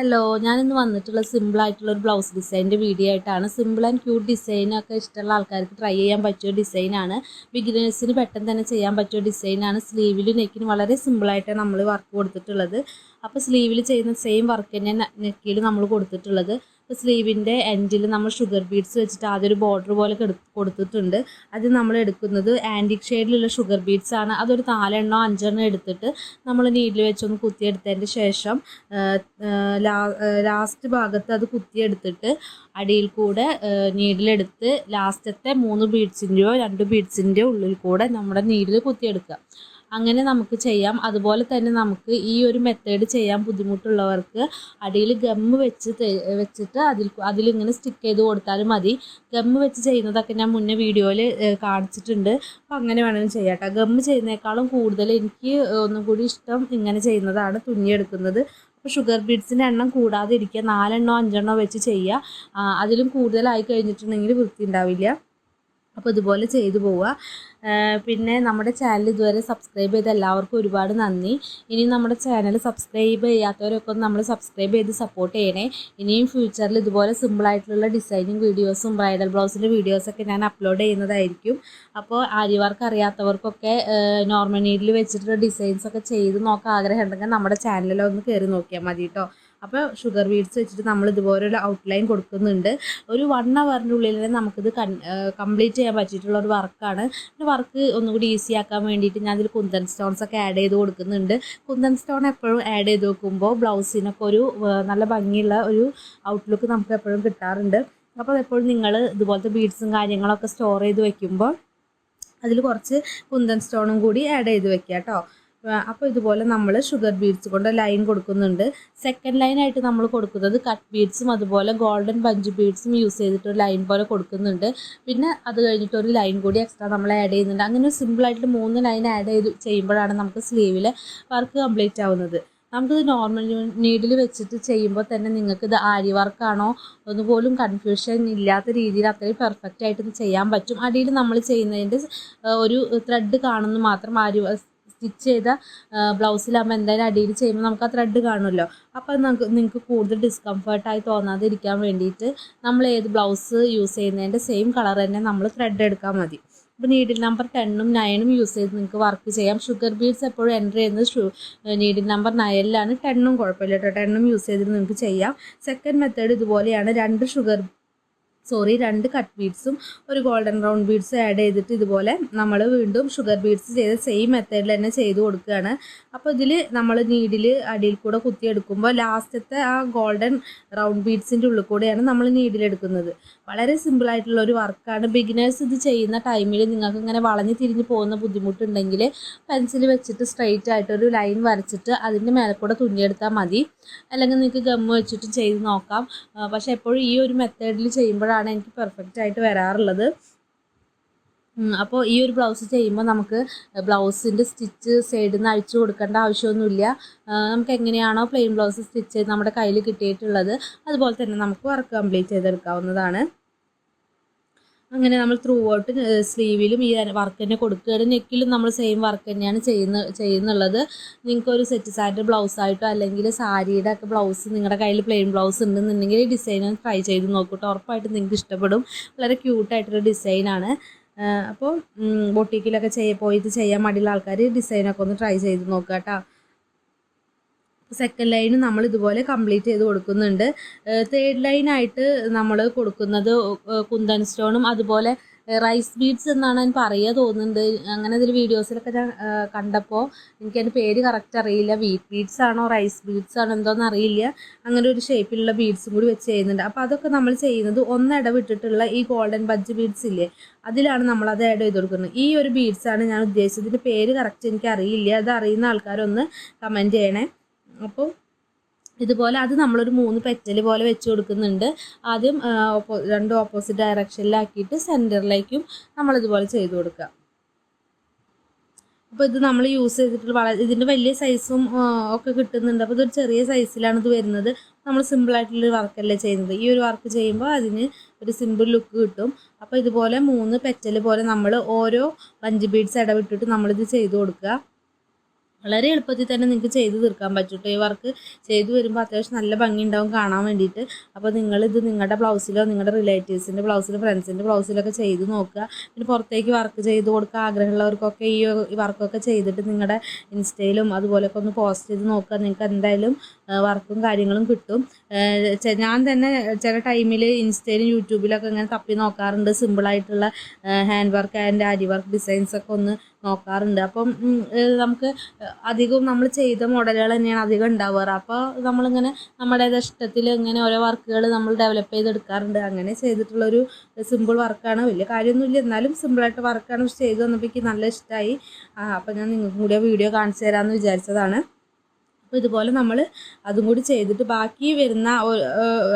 Hello ഞാനിന്ന് വന്നിട്ടുള്ള simple ആയിട്ടുള്ള ഒരു ബ്ലൗസ് ഡിസൈനിന്റെ വീഡിയോ ആയിട്ടാണ്. സിമ്പിൾ ആൻഡ് ക്യൂട്ട് ഡിസൈനൊക്കെ ഇഷ്ടമുള്ള ആൾക്കാർക്ക് ട്രൈ ചെയ്യാൻ പറ്റിയ ഡിസൈനാണ് ബിഗിനേഴ്സിന് പെട്ടെന്ന് തന്നെ ചെയ്യാൻ പറ്റിയ ഡിസൈനാണ് സ്ലീവിലും നെക്കിന് വളരെ സിമ്പിളായിട്ടാണ് നമ്മൾ വർക്ക് കൊടുത്തിട്ടുള്ളത്. അപ്പോൾ സ്ലീവിൽ ചെയ്യുന്ന സെയിം വർക്ക് തന്നെ നെക്കിൽ നമ്മൾ കൊടുത്തിട്ടുള്ളത്. ഇപ്പോൾ സ്ലീവിന്റെ എൻഡിൽ നമ്മൾ ഷുഗർ ബീഡ്സ് വെച്ചിട്ട് ആദ്യം ഒരു ബോർഡർ പോലെ കൊടുത്തിട്ടുണ്ട്. അത് നമ്മൾ എടുക്കുന്നത് ആന്റിക് ഷെയ്ഡിലുള്ള ഷുഗർ ബീഡ്സ് ആണ്. അതൊരു നാലെണ്ണോ അഞ്ചെണ്ണോ എടുത്തിട്ട് നമ്മൾ നീഡിൽ വെച്ചൊന്ന് കുത്തിയെടുത്തതിന്റെ ശേഷം ലാസ്റ്റ് ഭാഗത്ത് അത് കുത്തിയെടുത്തിട്ട് അടിയിൽ കൂടെ നീഡിലെടുത്ത് ലാസ്റ്റത്തെ മൂന്ന് ബീഡ്സിന്റെയോ രണ്ട് ബീഡ്സിന്റെയോ ഉള്ളിൽ കൂടെ നമ്മുടെ നീഡിൽ കുത്തിയെടുക്കുക. അങ്ങനെ നമുക്ക് ചെയ്യാം. അതുപോലെ തന്നെ നമുക്ക് ഈ ഒരു മെത്തേഡ് ചെയ്യാൻ ബുദ്ധിമുട്ടുള്ളവർക്ക് അടിയിൽ ഗമ്മ് വെച്ച് വെച്ചിട്ട് അതിൽ അതിലിങ്ങനെ സ്റ്റിക്ക് ചെയ്ത് കൊടുത്താലും മതി. ഗമ്മ് വെച്ച് ചെയ്യുന്നതൊക്കെ ഞാൻ മുന്നേ വീഡിയോയിൽ കാണിച്ചിട്ടുണ്ട്. അപ്പോൾ അങ്ങനെ വേണമെങ്കിൽ ചെയ്യാം കേട്ടോ ഗമ്മ് ചെയ്യുന്നേക്കാളും കൂടുതൽ എനിക്ക് ഒന്നും കൂടി ഇഷ്ടം ഇങ്ങനെ ചെയ്യുന്നതാണ് തുന്നിയെടുക്കുന്നത് അപ്പോൾ ഷുഗർ ബീഡ്സിന്റെ എണ്ണം കൂടാതെ ഇരിക്കുക നാലെണ്ണോ അഞ്ചെണ്ണോ വെച്ച് ചെയ്യുക. അതിലും കൂടുതലായി കഴിഞ്ഞിട്ടുണ്ടെങ്കിൽ വൃത്തി ഉണ്ടാവില്ല അപ്പോൾ ഇതുപോലെ ചെയ്തു പോവുക. പിന്നെ നമ്മുടെ ചാനൽ ഇതുവരെ സബ്സ്ക്രൈബ് ചെയ്ത എല്ലാവർക്കും ഒരുപാട് നന്ദി. ഇനി നമ്മുടെ ചാനൽ സബ്സ്ക്രൈബ് ചെയ്യാത്തവരൊക്കെ നമ്മൾ സബ്സ്ക്രൈബ് ചെയ്ത് സപ്പോർട്ട് ചെയ്യണേ. ഇനിയും ഫ്യൂച്ചറിൽ ഇതുപോലെ സിമ്പിളായിട്ടുള്ള ഡിസൈനിങ് വീഡിയോസും ബ്രൈഡൽ ബ്ലൗസിന്റെ വീഡിയോസൊക്കെ ഞാൻ അപ്ലോഡ് ചെയ്യുന്നതായിരിക്കും. അപ്പോൾ ആര്യവർക്ക് അറിയാത്തവർക്കൊക്കെ നോർമൽ നീഡിൽ വെച്ചിട്ടുള്ള ഡിസൈൻസൊക്കെ ചെയ്ത് നോക്കാൻ ആഗ്രഹമുണ്ടെങ്കിൽ നമ്മുടെ ചാനലിലൊന്ന് കയറി നോക്കിയാൽ മതി കേട്ടോ അപ്പോൾ ഷുഗർ ബീഡ്സ് വെച്ചിട്ട് നമ്മൾ ഇതുപോലൊരു ഔട്ട്ലൈൻ കൊടുക്കുന്നുണ്ട്. ഒരു വൺ അവറിന്റെ ഉള്ളിൽ തന്നെ നമുക്കിത് കംപ്ലീറ്റ് ചെയ്യാൻ പറ്റിയിട്ടുള്ള ഒരു വർക്കാണ്. പിന്നെ വർക്ക് ഒന്നുകൂടി ഈസി ആക്കാൻ വേണ്ടിയിട്ട് ഞാൻ അതിൽ കുന്തൻ സ്റ്റോൺസ് ഒക്കെ ആഡ് ചെയ്ത് കൊടുക്കുന്നുണ്ട്. കുന്തൻ സ്റ്റോൺ എപ്പോഴും ആഡ് ചെയ്ത് വെക്കുമ്പോൾ ബ്ലൗസിനൊക്കെ ഒരു നല്ല ഭംഗിയുള്ള ഒരു ഔട്ട്ലുക്ക് നമുക്ക് എപ്പോഴും കിട്ടാറുണ്ട്. അപ്പോൾ എപ്പോഴും നിങ്ങൾ ഇതുപോലത്തെ ബീഡ്സും കാര്യങ്ങളൊക്കെ സ്റ്റോർ ചെയ്ത് വെക്കുമ്പോൾ അതിൽ കുറച്ച് കുന്തൻ സ്റ്റോണും കൂടി ആഡ് ചെയ്ത് വെക്കുക കേട്ടോ. അപ്പോൾ ഇതുപോലെ നമ്മൾ ഷുഗർ ബീഡ്സ് കൊണ്ട് ലൈൻ കൊടുക്കുന്നുണ്ട്. സെക്കൻഡ് ലൈനായിട്ട് നമ്മൾ കൊടുക്കുന്നത് കട്ട് ബീഡ്സും അതുപോലെ ഗോൾഡൻ ബഞ്ച് ബീഡ്സും യൂസ് ചെയ്തിട്ട് ലൈൻ പോലെ കൊടുക്കുന്നുണ്ട്. പിന്നെ അത് കഴിഞ്ഞിട്ട് ഒരു ലൈൻ കൂടി എക്സ്ട്രാ നമ്മൾ ആഡ് ചെയ്യുന്നുണ്ട്. അങ്ങനെ സിമ്പിളായിട്ട് മൂന്ന് ലൈൻ ആഡ് ചെയ്ത് ചെയ്യുമ്പോഴാണ് നമുക്ക് സ്ലീവിൽ വർക്ക് കംപ്ലീറ്റ് ആവുന്നത്. നമുക്കിത് നോർമൽ നീഡിൽ വെച്ചിട്ട് ചെയ്യുമ്പോൾ തന്നെ നിങ്ങൾക്ക് ഇത് ആരി വർക്കാണോ ഒന്നുപോലും കൺഫ്യൂഷൻ ഇല്ലാത്ത രീതിയിൽ അത്രയും പെർഫെക്റ്റ് ആയിട്ട് ഇത് ചെയ്യാൻ പറ്റും. അടിയിൽ നമ്മൾ ചെയ്യുന്നതിന്റെ ഒരു ത്രെഡ് കാണുന്നു മാത്രം ആരി സ്റ്റിച്ച് ചെയ്ത ബ്ലൗസിലാകുമ്പോൾ എന്തായാലും അടിയിൽ ചെയ്യുമ്പോൾ നമുക്ക് ആ ത്രെഡ് കാണുമല്ലോ. അപ്പോൾ നമുക്ക് നിങ്ങൾക്ക് കൂടുതൽ ഡിസ്കംഫർട്ടായി തോന്നാതിരിക്കാൻ വേണ്ടിയിട്ട് നമ്മൾ ഏത് ബ്ലൗസ് യൂസ് ചെയ്യുന്നതിന്റെ സെയിം കളർ തന്നെ നമ്മൾ ത്രെഡ് എടുക്കാൻ മതി. അപ്പോൾ നീഡിൽ നമ്പർ ടെണ്ണും നയനും യൂസ് ചെയ്ത് നിങ്ങൾക്ക് വർക്ക് ചെയ്യാം. ഷുഗർ ബീഡ്സ് എപ്പോഴും എന്റർ ചെയ്യുന്നത് ഷു നീഡിൽ നമ്പർ നയനിലാണ് ടെണ്ണും കുഴപ്പമില്ല കേട്ടോ. ടെണ്ണും യൂസ് ചെയ്തിട്ട് നിങ്ങൾക്ക് ചെയ്യാം. സെക്കൻഡ് മെത്തേഡ് ഇതുപോലെയാണ്. രണ്ട് ഷുഗർ സോറി രണ്ട് കട്ട് ബീഡ്സും ഒരു ഗോൾഡൻ റൗണ്ട് ബീഡ്സും ആഡ് ചെയ്തിട്ട് ഇതുപോലെ നമ്മൾ വീണ്ടും ഷുഗർ ബീഡ്സ് ചെയ്ത് സെയിം മെത്തേഡിൽ തന്നെ ചെയ്ത് കൊടുക്കുകയാണ്. അപ്പോൾ ഇതിൽ നമ്മൾ നീഡിൽ അടിയിൽ കൂടെ കുത്തിയെടുക്കുമ്പോൾ ലാസ്റ്റത്തെ ആ ഗോൾഡൻ റൗണ്ട് ബീഡ്സിന്റെ ഉള്ളിൽ കൂടെയാണ് നമ്മൾ നീഡിലെടുക്കുന്നത് വളരെ സിമ്പിളായിട്ടുള്ള ഒരു വർക്കാണ് ബിഗിനേഴ്സ് ഇത് ചെയ്യുന്ന ടൈമിൽ നിങ്ങൾക്ക് ഇങ്ങനെ വളഞ്ഞ് തിരിഞ്ഞ് പോകുന്ന ബുദ്ധിമുട്ടുണ്ടെങ്കിൽ പെൻസിൽ വെച്ചിട്ട് സ്ട്രെയിറ്റ് ആയിട്ട് ഒരു ലൈൻ വരച്ചിട്ട് അതിന്റെ മേലെ കൂടെ തുന്നിയെടുത്താൽ മതി. അല്ലെങ്കിൽ നിങ്ങൾക്ക് ഗമ്മ് വെച്ചിട്ട് ചെയ്ത് നോക്കാം. പക്ഷേ എപ്പോഴും ഈ ഒരു മെത്തേഡിൽ ചെയ്യുമ്പോഴാണ് എനിക്ക് പെർഫെക്റ്റ് ആയിട്ട് വരാറുള്ളത്. അപ്പോൾ ഈ ഒരു ബ്ലൗസ് ചെയ്യുമ്പോൾ നമുക്ക് ബ്ലൗസിന്റെ സ്റ്റിച്ച് സൈഡിൽ നിന്ന് അഴിച്ചു കൊടുക്കേണ്ട ആവശ്യമൊന്നുമില്ല. നമുക്ക് എങ്ങനെയാണോ പ്ലെയിൻ ബ്ലൗസ് സ്റ്റിച്ച് ചെയ്ത് നമ്മുടെ കയ്യിൽ കിട്ടിയിട്ടുള്ളത് അതുപോലെ തന്നെ നമുക്ക് വർക്ക് കംപ്ലീറ്റ് ചെയ്തെടുക്കാവുന്നതാണ്. അങ്ങനെ നമ്മൾ ത്രൂ ഔട്ട് സ്ലീവിലും ഈ വർക്ക് തന്നെ കൊടുക്കുകയാണ് നെക്കിലും നമ്മൾ സെയിം വർക്ക് തന്നെയാണ് ചെയ്യുന്ന ചെയ്യുന്നുള്ളത്. നിങ്ങൾക്ക് ഒരു സെറ്റ് സാരിന്റെ ബ്ലൗസായിട്ടോ അല്ലെങ്കിൽ സാരിയുടെ ഒക്കെ ബ്ലൗസ് നിങ്ങളുടെ കയ്യിൽ പ്ലെയിൻ ബ്ലൗസ് ഉണ്ടെന്നുണ്ടെങ്കിൽ ഈ ഡിസൈൻ ട്രൈ ചെയ്ത് നോക്കൂട്ടോ ഉറപ്പായിട്ടും നിങ്ങൾക്ക് ഇഷ്ടപ്പെടും. വളരെ ക്യൂട്ടായിട്ടൊരു ഡിസൈനാണ് അപ്പോൾ ബൊട്ടീക്കിലൊക്കെ ചെയ്യ പോയിട്ട് ചെയ്യാൻ മടിയുള്ള ആൾക്കാർ ഡിസൈനൊക്കെ ഒന്ന് ട്രൈ ചെയ്ത് നോക്കുക കേട്ടോ സെക്കൻഡ് ലൈന് നമ്മൾ ഇതുപോലെ കംപ്ലീറ്റ് ചെയ്ത് കൊടുക്കുന്നുണ്ട്. തേർഡ് ലൈനായിട്ട് നമ്മൾ കൊടുക്കുന്നത് കുന്തൻ സ്റ്റോണും അതുപോലെ റൈസ് ബീഡ്സ് എന്നാണ് ഞാൻ പറയുക തോന്നുന്നുണ്ട് അങ്ങനെ ഇതിൽ വീഡിയോസിലൊക്കെ ഞാൻ കണ്ടപ്പോൾ എനിക്കതിന്റെ പേര് കറക്റ്റ് അറിയില്ല. വീറ്റ് ബീഡ്സ് ആണോ റൈസ് ബീഡ്സ് ആണോ എന്തോന്ന് അറിയില്ല. അങ്ങനെ ഒരു ഷേപ്പിലുള്ള ബീഡ്സും കൂടി വെച്ച് ചെയ്യുന്നുണ്ട്. അപ്പോൾ അതൊക്കെ നമ്മൾ ചെയ്യുന്നത് ഒന്നിടവിട്ടിട്ടുള്ള ഈ ഗോൾഡൻ ബഡ്ജ് ബീഡ്സ് ഇല്ലേ അതിലാണ് നമ്മൾ അത് ആഡ് ചെയ്ത് കൊടുക്കുന്നത്. ഈ ഒരു ബീഡ്സാണ് ഞാൻ ഉദ്ദേശിച്ചതിന്റെ പേര് കറക്റ്റ് എനിക്ക് അറിയില്ല. അത് അറിയുന്ന ആൾക്കാരൊന്ന് കമന്റ് ചെയ്യണേ. അപ്പോൾ ഇതുപോലെ അത് നമ്മളൊരു മൂന്ന് പെറ്റൽ പോലെ വെച്ച് കൊടുക്കുന്നുണ്ട്. ആദ്യം ഓപ്പോ രണ്ട് ഓപ്പോസിറ്റ് ഡയറക്ഷനിലാക്കിയിട്ട് സെന്ററിലേക്കും നമ്മളിതുപോലെ ചെയ്ത് കൊടുക്കുക. അപ്പോൾ ഇത് നമ്മൾ യൂസ് ചെയ്തിട്ട് വളരെ ഇതിന്റെ വലിയ സൈസും ഒക്കെ കിട്ടുന്നുണ്ട്. അപ്പോൾ ഇതൊരു ചെറിയ സൈസിലാണ് ഇത് വരുന്നത്. നമ്മൾ സിമ്പിളായിട്ടുള്ളൊരു വർക്കല്ലേ ചെയ്യുന്നത്. ഈ ഒരു വർക്ക് ചെയ്യുമ്പോൾ അതിന് ഒരു സിമ്പിൾ ലുക്ക് കിട്ടും. അപ്പോൾ ഇതുപോലെ മൂന്ന് പെറ്റൽ പോലെ നമ്മൾ ഓരോ പഞ്ച് ബീഡ്സ് ഇടവിട്ടിട്ട് നമ്മളിത് ചെയ്ത് കൊടുക്കുക. വളരെ എളുപ്പത്തിൽ തന്നെ നിങ്ങൾക്ക് ചെയ്ത് തീർക്കാൻ പറ്റും ഈ വർക്ക് ചെയ്തു വരുമ്പോൾ അത്യാവശ്യം നല്ല ഭംഗി ഉണ്ടാവും കാണാൻ വേണ്ടിയിട്ട്. അപ്പോൾ നിങ്ങളിത് നിങ്ങളുടെ ബ്ലൗസിലോ നിങ്ങളുടെ റിലേറ്റീവ്സിന്റെ ബ്ലൗസിലോ ഫ്രണ്ട്സിന്റെ ബ്ലൗസിലൊക്കെ ചെയ്ത് നോക്കുക. പിന്നെ പുറത്തേക്ക് വർക്ക് ചെയ്ത് കൊടുക്കുക. ആഗ്രഹമുള്ളവർക്കൊക്കെ ഈ ഈ വർക്കൊക്കെ ചെയ്തിട്ട് നിങ്ങളുടെ ഇൻസ്റ്റയിലും അതുപോലെയൊക്കെ ഒന്ന് പോസ്റ്റ് ചെയ്ത് നോക്കുക. നിങ്ങൾക്ക് എന്തായാലും വർക്കും കാര്യങ്ങളും കിട്ടും. ഞാൻ തന്നെ ചില ടൈമിൽ ഇൻസ്റ്റയിലും യൂട്യൂബിലൊക്കെ ഇങ്ങനെ തപ്പി നോക്കാറുണ്ട്. സിമ്പിളായിട്ടുള്ള hand work and aari work designs ഒക്കെ ഒന്ന് നോക്കാറുണ്ട്. അപ്പം നമുക്ക് അധികവും നമ്മൾ ചെയ്ത മോഡലുകൾ തന്നെയാണ് അധികം ഉണ്ടാവാറ്. അപ്പോൾ നമ്മളിങ്ങനെ നമ്മുടെ ഇഷ്ടത്തിൽ ഇങ്ങനെ ഓരോ വർക്കുകൾ നമ്മൾ ഡെവലപ്പ് ചെയ്തെടുക്കാറുണ്ട്. അങ്ങനെ ചെയ്തിട്ടുള്ളൊരു സിമ്പിൾ വർക്കാണ് വലിയ കാര്യമൊന്നുമില്ല. എന്നാലും സിമ്പിളായിട്ട് വർക്കാണ് ചെയ്ത് വന്നപ്പോൾ എനിക്ക് നല്ല ഇഷ്ടമായി അപ്പോൾ ഞാൻ നിങ്ങൾക്കും കൂടി വീഡിയോ കാണിച്ചു തരാമെന്ന് വിചാരിച്ചതാണ്. അപ്പോൾ ഇതുപോലെ നമ്മൾ അതും കൂടി ചെയ്തിട്ട് ബാക്കി വരുന്ന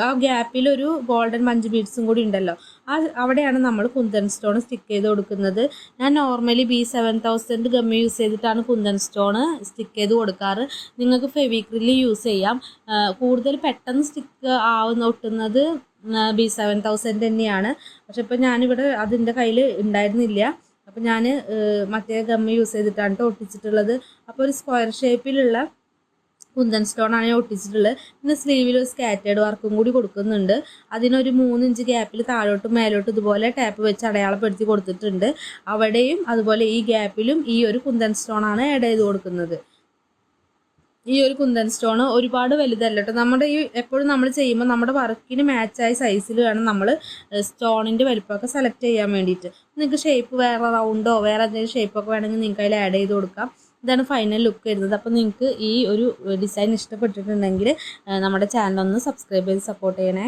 ആ ഗ്യാപ്പിൽ ഒരു ഗോൾഡൻ മഞ്ച് ബീഡ്സും കൂടി ഉണ്ടല്ലോ. ആ അവിടെയാണ് നമ്മൾ കുന്തൻ സ്റ്റോൺ സ്റ്റിക്ക് ചെയ്ത് കൊടുക്കുന്നത്. ഞാൻ normally B seven thousand gummy use ചെയ്തിട്ടാണ് കുന്തൻ സ്റ്റോൺ സ്റ്റിക്ക് ചെയ്ത് കൊടുക്കാറ്. നിങ്ങൾക്ക് ഫെവിക്രിൽ യൂസ് ചെയ്യാം. കൂടുതൽ പെട്ടെന്ന് സ്റ്റിക്ക് ആവുന്ന ഒട്ടുന്നത് ബി സെവൻ തൗസൻഡ് തന്നെയാണ്. പക്ഷെ ഇപ്പോൾ ഞാനിവിടെ അതിന്റെ കയ്യിൽ ഉണ്ടായിരുന്നില്ല. അപ്പോൾ ഞാൻ മറ്റേ ഗമ്മ യൂസ് ചെയ്തിട്ടാണ് ട്ടോ ഒട്ടിച്ചിട്ടുള്ളത്. അപ്പോൾ ഒരു സ്ക്വയർ ഷേപ്പിലുള്ള കുന്തൻ സ്റ്റോൺ ആണ് ഞാൻ ഒട്ടിച്ചിട്ടുള്ളത്. പിന്നെ സ്ലീവിൽ ഒരു സ്കാറ്റേഡ് വർക്കും കൂടി കൊടുക്കുന്നുണ്ട്. അതിനൊരു മൂന്ന് ഇഞ്ച് ഗ്യാപ്പിൽ താഴോട്ടും മേലോട്ടും ഇതുപോലെ ടാപ്പ് വെച്ച് അടയാളപ്പെടുത്തി കൊടുത്തിട്ടുണ്ട്. അവിടെയും അതുപോലെ ഈ ഗ്യാപ്പിലും ഈ ഒരു കുന്തൻ സ്റ്റോൺ ആണ് ആഡ് ചെയ്ത് കൊടുക്കുന്നത്. ഈ ഒരു കുന്തൻ സ്റ്റോൺ ഒരുപാട് വലുതല്ല കേട്ടോ നമ്മുടെ ഈ എപ്പോഴും നമ്മൾ ചെയ്യുമ്പോൾ നമ്മുടെ വർക്കിന് മാച്ചായ സൈസിൽ വേണം നമ്മൾ സ്റ്റോണിന്റെ വലിപ്പമൊക്കെ സെലക്ട് ചെയ്യാൻ വേണ്ടിയിട്ട്. നിങ്ങൾക്ക് ഷേപ്പ് വേറെ റൗണ്ടോ വേറെ എന്തെങ്കിലും ഷേപ്പൊക്കെ വേണമെങ്കിൽ നിങ്ങൾക്ക് അതിൽ ആഡ് ചെയ്ത് കൊടുക്കാം. ഇതാണ് ഫൈനൽ ലുക്ക് വരുന്നത്. അപ്പോൾ നിങ്ങൾക്ക് ഈ ഒരു ഡിസൈൻ ഇഷ്ടപ്പെട്ടിട്ടുണ്ടെങ്കിൽ നമ്മുടെ ചാനൽ ഒന്ന് സബ്സ്ക്രൈബ് ചെയ്ത് സപ്പോർട്ട് ചെയ്യണേ.